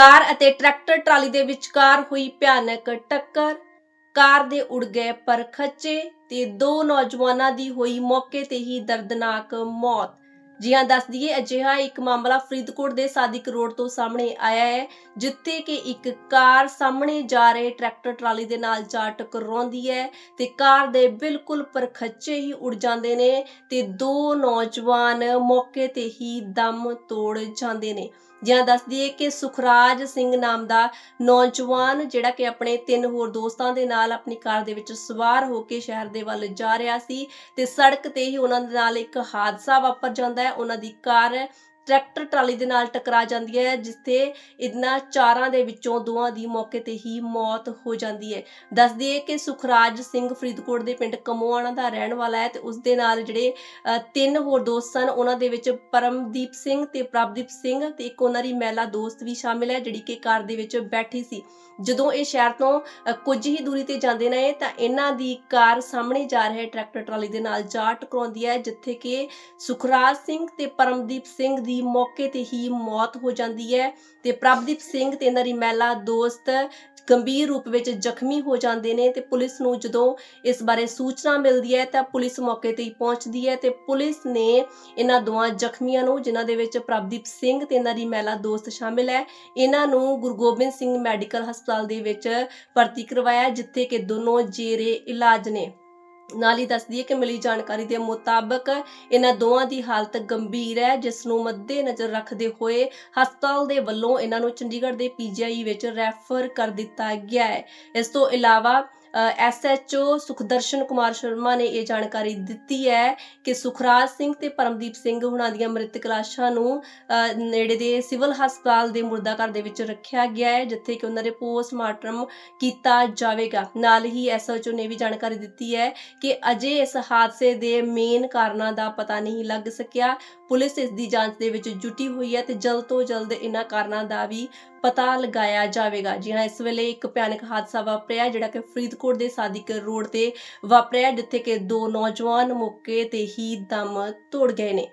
ਕਾਰ ਅਤੇ tractor trolley ਦੇ ਵਿਚਕਾਰ ਹੋਈ ਭਿਆਨਕ ਟੱਕਰ। ਕਾਰ ਦੇ ਉੜ ਗਏ ਪਰ ਖੱਚੇ ਤੇ ਦੋ ਨੌਜਵਾਨਾਂ ਦੀ ਹੋਈ ਮੌਕੇ ਤੇ ਹੀ ਦਰਦਨਾਕ ਮੌਤ। ਜੀ ਹਾਂ ਦੱਸ ਦਈਏ, ਅਜਿਹਾ ਇੱਕ ਮਾਮਲਾ ਫਰੀਦਕੋਟ ਦੇ ਸਾਦਿਕ ਰੋਡ ਤੋਂ ਸਾਹਮਣੇ ਆਇਆ ਹੈ, ਜਿੱਥੇ ਕਿ ਇੱਕ ਕਾਰ ਸਾਹਮਣੇ ਜਾ ਰਹੇ ਟਰੈਕਟਰ ਟਰਾਲੀ ਦੇ ਨਾਲ ਜਾ ਟਕਰਾਉਂਦੀ ਹੈ ਤੇ ਕਾਰ ਦੇ ਬਿਲਕੁਲ ਪਰਖੱਚੇ ਹੀ ਉੜ ਜਾਂਦੇ ਨੇ ਤੇ ਦੋ ਨੌਜਵਾਨ ਮੌਕੇ ਤੇ ਹੀ ਦਮ ਤੋੜ ਜਾਂਦੇ ਨੇ। ਜਿਹਾਂ ਦੱਸ ਦਈਏ ਕਿ ਸੁਖਰਾਜ ਸਿੰਘ ਨਾਮ ਦਾ ਨੌਜਵਾਨ ਜਿਹੜਾ ਕਿ ਆਪਣੇ ਤਿੰਨ ਹੋਰ ਦੋਸਤਾਂ ਦੇ ਨਾਲ ਆਪਣੀ ਕਾਰ ਦੇ ਵਿੱਚ ਸਵਾਰ ਹੋ ਕੇ ਸ਼ਹਿਰ ਦੇ ਵੱਲ ਜਾ ਰਿਹਾ ਸੀ ਤੇ ਸੜਕ ਤੇ ਹੀ ਉਹਨਾਂ ਦੇ ਨਾਲ ਇੱਕ ਹਾਦਸਾ ਵਾਪਰ ਜਾਂਦਾ ਹੈ। ਉਹਨਾਂ ਦੀ ਕਾਰ ਟਰੈਕਟਰ ਟਰਾਲੀ ਦੇ ਨਾਲ ਟਕਰਾ ਜਾਂਦੀ ਹੈ ਜਿੱਥੇ ਇਹਨਾਂ ਚਾਰਾਂ ਦੇ ਵਿੱਚੋਂ ਦੋਵਾਂ ਦੀ ਮੌਕੇ ਤੇ ਹੀ ਮੌਤ ਹੋ ਜਾਂਦੀ ਹੈ। ਦੱਸ ਦਈਏ ਕਿ ਸੁਖਰਾਜ ਸਿੰਘ ਫਰੀਦਕੋਟ ਦੇ ਪਿੰਡ ਕਮੋਆਣਾ ਦਾ ਰਹਿਣ ਵਾਲਾ ਹੈ ਤੇ ਉਸ ਦੇ ਨਾਲ ਜਿਹੜੇ ਤਿੰਨ ਹੋਰ ਦੋਸਤ ਸਨ ਉਹਨਾਂ ਦੇ ਵਿੱਚ ਪਰਮਦੀਪ ਸਿੰਘ ਤੇ ਪ੍ਰਭਦੀਪ ਸਿੰਘ ਤੇ ਇੱਕ ਉਹਨਾਂ ਦੀ ਮਹਿਲਾ ਦੋਸਤ ਵੀ ਸ਼ਾਮਿਲ ਹੈ ਜਿਹੜੀ ਕਿ ਕਾਰ ਦੇ ਵਿੱਚ ਬੈਠੀ ਸੀ। ਜਦੋਂ ਇਹ ਸ਼ਹਿਰ ਤੋਂ ਅ, ਕੁਝ ਹੀ ਦੂਰੀ ਤੇ ਜਾਂਦੇ ਨੇ ਤਾਂ ਇਹਨਾਂ ਦੀ ਕਾਰ ਸਾਹਮਣੇ ਜਾ ਰਹੇ ਟਰੈਕਟਰ ਟਰਾਲੀ ਦੇ ਨਾਲ ਜਾ ਟਕਰਾਉਂਦੀ ਹੈ ਜਿੱਥੇ ਕਿ ਸੁਖਰਾਜ ਸਿੰਘ ਤੇ ਪਰਮਦੀਪ ਸਿੰਘ ਦੀ ਮੌਕੇ ਤੇ ਹੀ ਮੌਤ ਹੋ ਜਾਂਦੀ ਹੈ ਤੇ ਪ੍ਰਭਦੀਪ ਸਿੰਘ ਤੇ ਇਹਨਾਂ ਦੋਸਤ ਗੰਭੀਰ ਰੂਪ ਵਿੱਚ ਜ਼ਖਮੀ ਹੋ ਜਾਂਦੇ ਨੇ ਤੇ ਪੁਲਿਸ ਨੂੰ ਜਦੋਂ ਇਸ ਬਾਰੇ ਸੂਚਨਾ ਮਿਲਦੀ ਹੈ ਤਾਂ ਪੁਲਿਸ ਮੌਕੇ ਤੇ ਹੀ ਪਹੁੰਚਦੀ ਹੈ ਤੇ ਪੁਲਿਸ ਨੇ ਇਹਨਾਂ ਦੋਵਾਂ ਜ਼ਖਮੀਆਂ ਨੂੰ, ਜਿਨ੍ਹਾਂ ਦੇ ਵਿੱਚ ਪ੍ਰਭਦੀਪ ਸਿੰਘ ਤੇ ਇਹਨਾਂ ਦੀ ਮਹਿਲਾ ਦੋਸਤ ਸ਼ਾਮਿਲ ਹੈ, ਇਹਨਾਂ ਨੂੰ ਗੁਰੂ ਗੋਬਿੰਦ ਸਿੰਘ ਮੈਡੀਕਲ ਹਸਪਤਾਲ ਦੇ ਵਿੱਚ ਭਰਤੀ ਕਰਵਾਇਆ, ਜਿੱਥੇ ਕਿ ਦੋਨੋਂ ਜੇਰੇ ਇਲਾਜ ਨੇ। ਨਾਲ ਹੀ ਦੱਸਦੀ ਦਈਏ ਕਿ ਮਿਲੀ ਜਾਣਕਾਰੀ ਦੇ ਮੁਤਾਬਕ ਇਹਨਾਂ ਦੋਵਾਂ ਦੀ ਹਾਲਤ ਗੰਭੀਰ ਹੈ ਜਿਸ ਨੂੰ ਮੱਦੇ ਨਜ਼ਰ ਰੱਖਦੇ ਹੋਏ ਹਸਪਤਾਲ ਦੇ ਵੱਲੋਂ ਇਹਨਾਂ ਨੂੰ ਚੰਡੀਗੜ੍ਹ ਦੇ ਪੀਜੀਆਈ ਵਿੱਚ ਰੈਫਰ ਕਰ ਦਿੱਤਾ ਗਿਆ ਹੈ। ਇਸ ਤੋਂ ਇਲਾਵਾ ਐਸਐਚਓ ਸੁਖਦਰਸ਼ਨ ਕੁਮਾਰ ਸ਼ਰਮਾ ਨੇ ਇਹ ਜਾਣਕਾਰੀ ਦਿੱਤੀ ਹੈ ਕਿ ਸੁਖਰਾਜ ਸਿੰਘ ਤੇ ਪਰਮਦੀਪ ਸਿੰਘ ਹੁਣਾਂ ਦੀਆਂ ਮ੍ਰਿਤਕ ਲਾਸ਼ਾਂ ਨੂੰ ਨੇੜੇ ਦੇ ਸਿਵਲ ਹਸਪਤਾਲ ਦੇ ਮੁਰਦਾ ਘਰ ਦੇ ਵਿੱਚ ਰੱਖਿਆ ਗਿਆ ਹੈ, ਜਿੱਥੇ ਕਿ ਉਹਨਾਂ ਦੇ ਪੋਸਟਮਾਰਟਮ ਕੀਤਾ ਜਾਵੇਗਾ। ਨਾਲ ਹੀ ਐਸਐਚਓ ਨੇ ਵੀ ਜਾਣਕਾਰੀ ਦਿੱਤੀ ਹੈ ਕਿ ਅਜੇ ਇਸ ਹਾਦਸੇ ਦੇ ਮੇਨ ਕਾਰਨਾਂ ਦਾ ਪਤਾ ਨਹੀਂ ਲੱਗ ਸਕਿਆ। ਪੁਲਿਸ ਇਸ ਦੀ ਜਾਂਚ ਦੇ ਵਿੱਚ ਜੁਟੀ ਹੋਈ ਹੈ ਤੇ ਜਲਦ ਤੋਂ ਜਲਦ ਇਹਨਾਂ ਕਾਰਨਾਂ ਦਾ ਵੀ ਪਤਾ ਲਗਾਇਆ ਜਾਵੇਗਾ। ਜੀ ਹਾਂ, ਇਸ ਵੇਲੇ ਇੱਕ ਭਿਆਨਕ ਹਾਦਸਾ ਵਾਪਰਿਆ ਜਿਹੜਾ ਕਿ ਫਰੀਦਕੋਟ ਦੇ ਸਾਦਿਕ ਰੋਡ ਤੇ ਵਾਪਰਿਆ, ਜਿੱਥੇ ਕਿ ਦੋ ਨੌਜਵਾਨ ਮੌਕੇ ਤੇ ਹੀ ਦਮ ਤੋੜ ਗਏ ਨੇ।